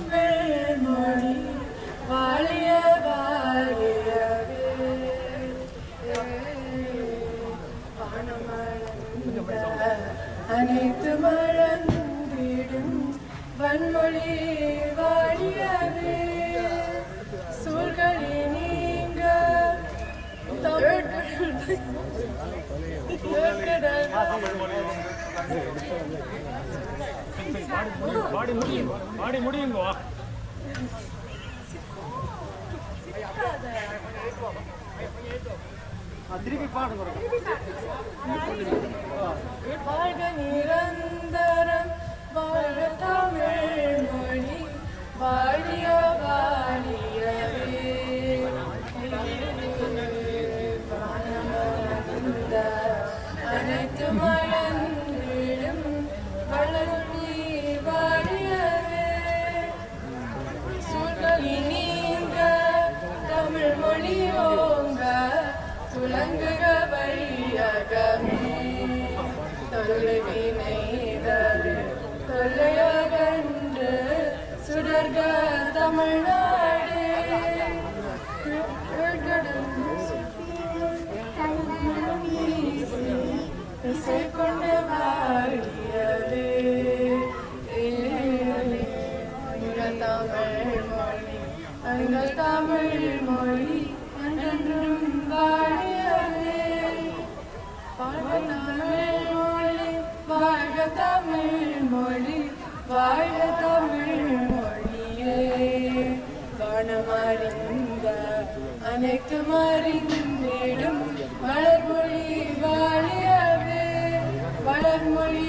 தமிழ் மொழி வாழிய அனைத்து மறந்திடும் வன்மொழி வாழியவே. சூழ்களே நீங்க தமிழ் கடல் பாடி முடியும் பாடி முடியுங்கோ திருப்பி பாடுங்க தொல்வினைதரு தொல்லையகன்று சுடர்க தமிழ்நாடு இசை கொண்டு வாழியவே தமிழ் மொழி எங்கள் தமிழ் மொழி தமிழ் மொழி வாழ தமிழ் மொழியே வானமறிந்த அனைத்து மறிந்திடும் வளர்மொழி வாழியவே. வளர்மொழி